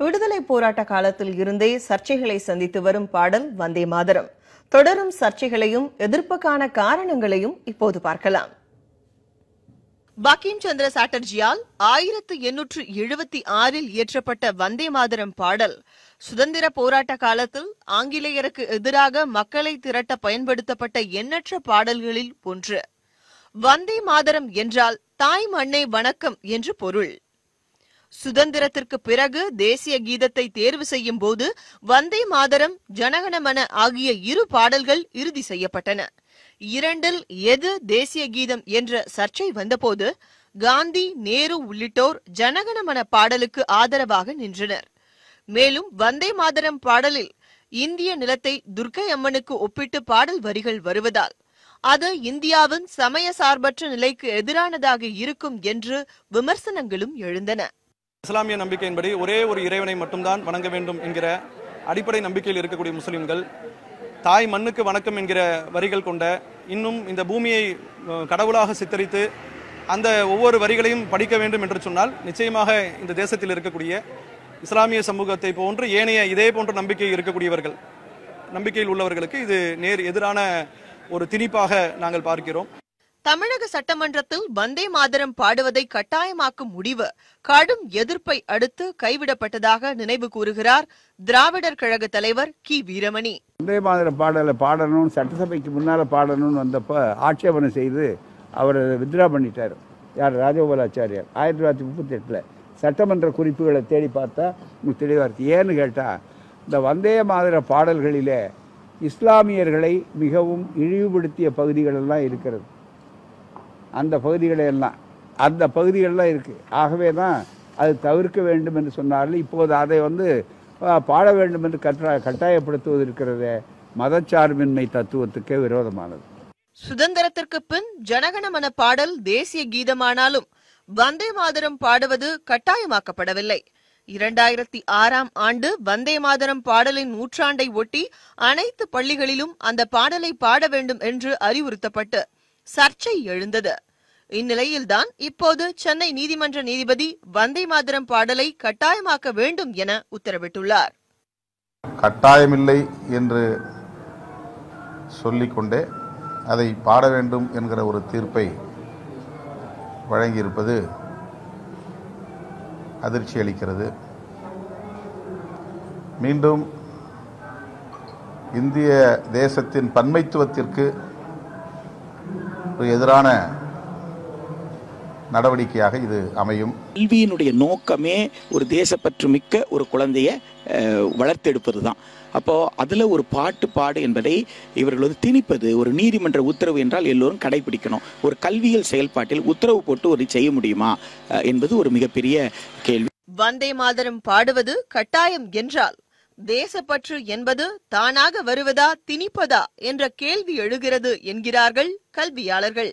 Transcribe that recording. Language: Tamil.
விடுதலை போராட்ட காலத்தில் இருந்தே சர்ச்சைகளை சந்தித்து வரும் பாடல் வந்தே மாதரம். தொடரும் சர்ச்சைகளையும் எதிர்ப்புக்கான காரணங்களையும் இப்போது பார்க்கலாம். பக்கிம் சந்திர சாட்டர்ஜியால் ஆயிரத்து எண்ணூற்று எழுபத்தி ஆறில் இயற்றப்பட்ட வந்தே மாதரம் பாடல் சுதந்திர போராட்ட காலத்தில் ஆங்கிலேயருக்கு எதிராக மக்களை திரட்ட பயன்படுத்தப்பட்ட எண்ணற்ற பாடல்களில் ஒன்று. வந்தே மாதரம் என்றால் தாய் மண்ணை வணக்கம் என்று பொருள். சுதந்திரத்திற்கு பிறகு தேசிய கீதத்தை தேர்வு செய்யும் போது வந்தே மாதரம் ஜனகணமன ஆகிய இரு பாடல்கள் இறுதி செய்யப்பட்டன. இரண்டில் எது தேசிய கீதம் என்ற சர்ச்சை வந்தபோது காந்தி நேரு உள்ளிட்டோர் ஜனகணமன பாடலுக்கு ஆதரவாக நின்றனர். மேலும் வந்தே மாதரம் பாடலில் இந்திய நிலத்தை துர்க்கை அம்மனுக்கு ஒப்பிட்டு பாடல் வரிகள் வருவதால் அது இந்தியாவின் சமய சார்பற்ற நிலைக்கு எதிரானதாக இருக்கும் என்று விமர்சனங்களும் எழுந்தன. இஸ்லாமிய நம்பிக்கையின்படி ஒரே ஒரு இறைவனை மட்டும்தான் வணங்க வேண்டும் என்கிற அடிப்படை நம்பிக்கையில் இருக்கக்கூடிய முஸ்லிம்கள் தாய் மண்ணுக்கு வணக்கம் என்கிற வரிகள் கொண்ட இன்னும் இந்த பூமியை கடவுளாக சித்தரித்து அந்த ஒவ்வொரு வரிகளையும் படிக்க வேண்டும் என்று சொன்னால் நிச்சயமாக இந்த தேசத்தில் இருக்கக்கூடிய இஸ்லாமிய சமூகத்தை போன்று ஏனைய இதே போன்ற நம்பிக்கை இருக்கக்கூடியவர்கள் நம்பிக்கையில் உள்ளவர்களுக்கு இது நேர் எதிரான ஒரு திணிப்பாக நாங்கள் பார்க்கிறோம். தமிழக சட்டமன்றத்தில் வந்தே மாதரம் பாடுவதை கட்டாயமாக்கும் முடிவு. கடும் எதிர்ப்பை அடுத்து கைவிடப்பட்டதாக நினைவு கூறுகிறார் திராவிடர் கழக தலைவர் கி. வீரமணி. வந்தே மாதரம் பாடலை பாடணும்னு சட்டசபைக்கு முன்னால் பாடணும்னு வந்தப்போ ஆட்சேபனை செய்து அவர் வித்ரா பண்ணிட்டார். யார்? ராஜகோபாலாச்சாரியார். ஆயிரத்தி தொள்ளாயிரத்தி முப்பத்தெட்டில் சட்டமன்ற குறிப்புகளை தேடி பார்த்தா உங்களுக்கு தெளிவாக இருக்குது ஏன்னு கேட்டால் இந்த வந்தே மாதிர பாடல்களிலே இஸ்லாமியர்களை மிகவும் இழிவுபடுத்திய பகுதிகளெல்லாம் இருக்கிறது. அந்த பகுதிகளையெல்லாம் அந்த பகுதிகளெலாம் இருக்குது ஆகவே தான் அது தவிர்க்க வேண்டும் என்று சொன்னார்கள். இப்போது அதை வந்து பாட வேண்டும் என்று கட்டா கட்டாயப்படுத்துவது இருக்கிறதே. மதச்சார்பின்மை தத்துவத்துக்கே விரோதமானது. சுதந்திரத்திற்கு பின் ஜனகணமன பாடல் தேசிய கீதமானாலும் வந்தே மாதரம் பாடுவது கட்டாயமாக்கப்படவில்லை. இரண்டாயிரத்தி ஆறாம் ஆண்டு வந்தே மாதரம் பாடலின் நூற்றாண்டை ஒட்டி அனைத்து பள்ளிகளிலும் அந்த பாடலை பாட வேண்டும் என்று அறிவுறுத்தப்பட்டு சர்ச்சை எழுந்தது. இந்நிலையில்தான் இப்போது சென்னை நீதிமன்ற நீதிபதி வந்தே மாதரம் பாடலை கட்டாயமாக்க வேண்டும் என உத்தரவிட்டுள்ளார். கட்டாயமில்லை என்று சொல்லிக்கொண்டே அதை பாட வேண்டும் என்கிற ஒரு தீர்ப்பை வழங்கியிருப்பது அதிர்ச்சி அளிக்கிறது. மீண்டும் இந்திய தேசத்தின் பன்மைத்துவத்திற்கு எதிரான நடவடிக்கையாக இது அமையும். கல்வியினுடைய நோக்கமே ஒரு தேசப்பற்று மிக்க ஒரு குழந்தைய வளர்த்தெடுப்பது தான் அப்போ அதுல ஒரு பாட்டு பாடு என்பதை இவர்கள் வந்து திணிப்பது ஒரு நீதிமன்ற உத்தரவு என்றால் எல்லோரும் கடைபிடிக்கணும் ஒரு கல்வியல் செயல்பாட்டில் உத்தரவு போட்டு ஒரு செய்ய முடியுமா என்பது ஒரு மிகப்பெரிய கேள்வி. வந்தே மாதரம் பாடுவது கட்டாயம் என்றால் தேசப்பற்று என்பது தானாக வருவதா திணிப்பதா என்ற கேள்வி எழுகிறது என்கிறார்கள் கல்வியாளர்கள்.